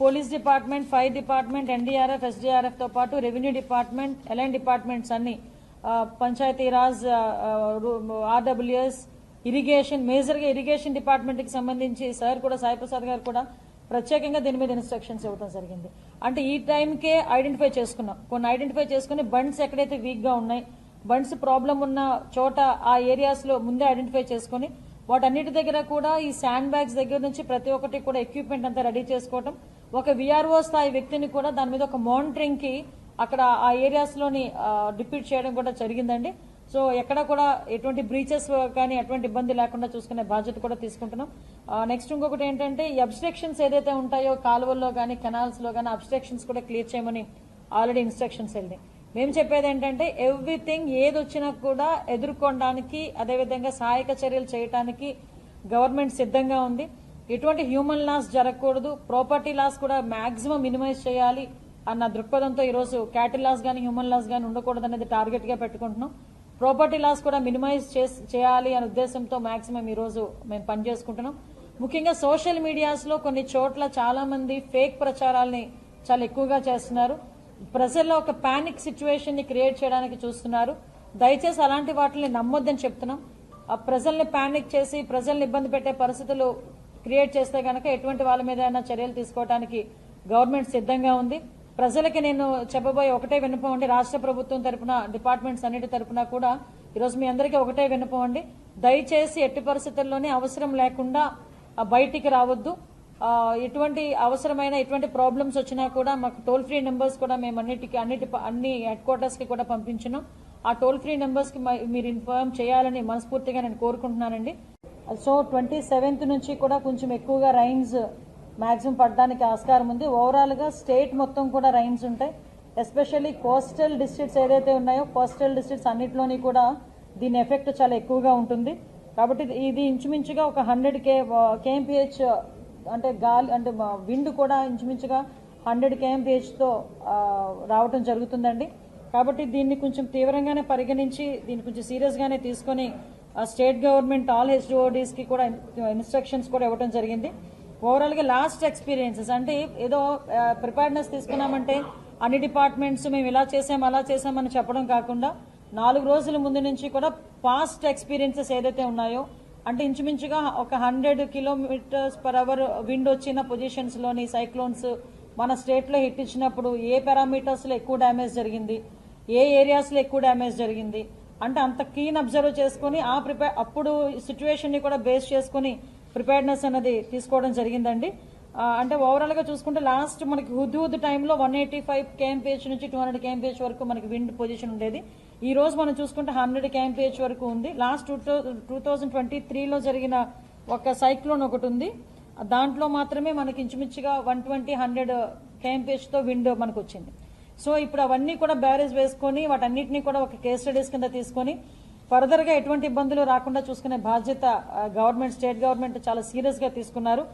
Police department fire department NDRF ఎస్డీఆర్ఎఫ్తో పాటు revenue department LN departments అన్ని Panchayati Raj RWS irrigation మేజర్గా irrigation డిపార్ట్మెంట్కి సంబంధించి సార్ కూడా సాయిప్రసాద్ గారు కూడా ప్రత్యేకంగా దీని మీద ఇన్స్ట్రక్షన్స్ ఇవ్వడం జరిగింది. అంటే ఈ టైంకే ఐడెంటిఫై చేసుకున్నాం. కొన్ని ఐడెంటిఫై చేసుకుని బండ్స్ ఎక్కడైతే వీక్గా ఉన్నాయి బండ్స్ ప్రాబ్లం ఉన్న చోట ఆ ఏరియాస్లో ముందే ఐడెంటిఫై చేసుకుని వాటన్నిటి దగ్గర కూడా ఈ శాండ్ బ్యాగ్స్ దగ్గర నుంచి ప్రతి ఒక్కటి కూడా ఎక్విప్మెంట్ అంతా రెడీ చేసుకోవటం. ఒక విఆర్ఓ స్థాయి వ్యక్తిని కూడా దాని మీద ఒక మానిటరింగ్కి అక్కడ ఆ ఏరియాస్లోని డిప్యూట్ చేయడం కూడా జరిగిందండి. సో ఎక్కడ కూడా ఎటువంటి బ్రీచెస్ కానీ ఎటువంటి ఇబ్బంది లేకుండా చూసుకునే బాధ్యత కూడా తీసుకుంటున్నాం. నెక్స్ట్ ఇంకొకటి ఏంటంటే ఈ అబ్స్ట్రక్షన్స్ ఏదైతే ఉంటాయో కాలువల్లో కానీ కెనాల్స్లో కానీ అబ్స్ట్రక్షన్స్ కూడా క్లియర్ చేయమని ఆల్రెడీ ఇన్స్ట్రక్షన్స్ వెళ్ళినాయి. మేము చెప్పేది ఏంటంటే ఎవ్రీథింగ్ ఏది వచ్చినా కూడా ఎదుర్కొనడానికి అదేవిధంగా సహాయక చర్యలు చేయడానికి గవర్నమెంట్ సిద్ధంగా ఉంది. ఎటువంటి హ్యూమన్ లాస్ జరగకూడదు. ప్రాపర్టీ లాస్ కూడా మాక్సిమం మినిమైజ్ చేయాలి అన్న దృక్పథంతో ఈరోజు క్యాటిల్ లాస్ కానీ హ్యూమన్ లాస్ కానీ ఉండకూడదు అనేది టార్గెట్గా పెట్టుకుంటున్నాం. ప్రాపర్టీ లాస్ కూడా మినిమైజ్ చేయాలి అనే ఉద్దేశంతో మాక్సిమం ఈరోజు మేము పనిచేసుకుంటున్నాం ముఖ్యంగా సోషల్ మీడియాస్లో కొన్ని చోట్ల చాలా మంది ఫేక్ ప్రచారాల్ని చాలా ఎక్కువగా చేస్తున్నారు. ప్రజల్లో ఒక పానిక్ సిచ్యువేషన్ని క్రియేట్ చేయడానికి చూస్తున్నారు. దయచేసి అలాంటి వాటిని నమ్మొద్దని చెప్తున్నాం. ఆ ప్రజల్ని పానిక్ చేసి ప్రజల్ని ఇబ్బంది పెట్టే పరిస్థితులు క్రియేట్ చేస్తే గనక ఎటువంటి వాళ్ళ మీద అయినా చర్యలు తీసుకోవడానికి గవర్నమెంట్ సిద్ధంగా ఉంది. ప్రజలకి నేను చెప్పబోయే ఒకటే విన్నపం అండి. రాష్ట్ర ప్రభుత్వం తరపున డిపార్ట్మెంట్స్ అన్నిటి తరపున కూడా ఈరోజు మీ అందరికీ ఒకటే విన్నపం అండి. దయచేసి ఎట్టి పరిస్థితుల్లోనే అవసరం లేకుండా బయటికి రావద్దు. ఎటువంటి అవసరమైన ఎటువంటి ప్రాబ్లమ్స్ వచ్చినా కూడా మాకు టోల్ ఫ్రీ నెంబర్స్ కూడా మేము అన్నిటికి అన్నిటి అన్ని హెడ్ క్వార్టర్స్కి కూడా పంపించినాం. ఆ టోల్ ఫ్రీ నెంబర్స్కి మ- మీరు ఇన్ఫార్మ్ చేయాలని మనస్ఫూర్తిగా నేను కోరుకుంటున్నానండి. సో ట్వంటీ సెవెంత్ నుంచి కూడా కొంచెం ఎక్కువగా రైన్స్ మాక్సిమం పడడానికి ఆస్కారం ఉంది. ఓవరాల్గా స్టేట్ మొత్తం కూడా రైన్స్ ఉంటాయి. ఎస్పెషల్లీ కోస్టల్ డిస్ట్రిక్ట్స్ ఏదైతే ఉన్నాయో కోస్టల్ డిస్ట్రిక్ట్స్ అన్నింటిలోని కూడా దీని ఎఫెక్ట్ చాలా ఎక్కువగా ఉంటుంది. కాబట్టి ఇది- ఇది ఇంచుమించుగా ఒక హండ్రెడ్ కే కేఎంపిహెచ్ అంటే గాలి అంటే విండ్ కూడా ఇంచుమించుగా హండ్రెడ్ కేఎంపిహెచ్తో రావటం జరుగుతుందండి. కాబట్టి దీన్ని కొంచెం తీవ్రంగానే పరిగణించి దీన్ని కొంచెం సీరియస్గానే తీసుకొని స్టేట్ గవర్నమెంట్ ఆల్ హెచ్డిఓడీస్కి కూడా ఇన్స్ట్రక్షన్స్ కూడా ఇవ్వడం జరిగింది. ఓవరాల్గా లాస్ట్ ఎక్స్పీరియన్సెస్ అంటే ఏదో ప్రిపేర్నెస్ తీసుకున్నామంటే అన్ని డిపార్ట్మెంట్స్ మేము ఇలా చేసాం అలా చేసామని చెప్పడం కాకుండా నాలుగు రోజుల ముందు నుంచి కూడా పాస్ట్ ఎక్స్పీరియన్సెస్ ఏదైతే ఉన్నాయో అంటే ఇంచుమించుగా ఒక hundred kilometres per hour wind వచ్చిన పొజిషన్స్లోని సైక్లోన్స్ మన స్టేట్లో హిట్ ఇచ్చినప్పుడు ఏ పారామీటర్స్లో ఎక్కువ డ్యామేజ్ జరిగింది ఏ ఏరియాస్లో ఎక్కువ డ్యామేజ్ జరిగింది అంటే అంత కీన్ అబ్జర్వ్ చేసుకుని ఆ ప్రిపేర్ అప్పుడు సిచ్యువేషన్ని కూడా బేస్ చేసుకుని ప్రిపేర్నెస్ అనేది తీసుకోవడం జరిగిందండి. అంటే ఓవరాల్గా చూసుకుంటే లాస్ట్ మనకి హుద్హుద్ టైంలో వన్ ఎయిటీ ఫైవ్ క్యాంపేజ్ నుంచి టూ హండ్రెడ్ క్యాంపేజ్ వరకు మనకి విండ్ పొజిషన్ ఉండేది. ఈ రోజు మనం చూసుకుంటే హండ్రెడ్ క్యాంపేజ్ వరకు ఉంది. Last two two thousand twenty త్రీలో జరిగిన ఒక సైక్లోన్ ఒకటి ఉంది. దాంట్లో మాత్రమే మనకి ఇంచుమించుగా వన్ ట్వంటీ హండ్రెడ్ కేఎంపీహెచ్తో విండ్ మనకు వచ్చింది. సో ఇప్పుడు అవన్నీ కూడా బ్యారేజ్ వేసుకొని వాటన్నిటిని కూడా ఒక కేస్ స్టడీస్ కింద తీసుకొని ఫర్దర్గా ఎటువంటి ఇబ్బందులు రాకుండా చూసుకునే బాధ్యత గవర్నమెంట్ స్టేట్ గవర్నమెంట్ చాలా సీరియస్గా తీసుకున్నారు.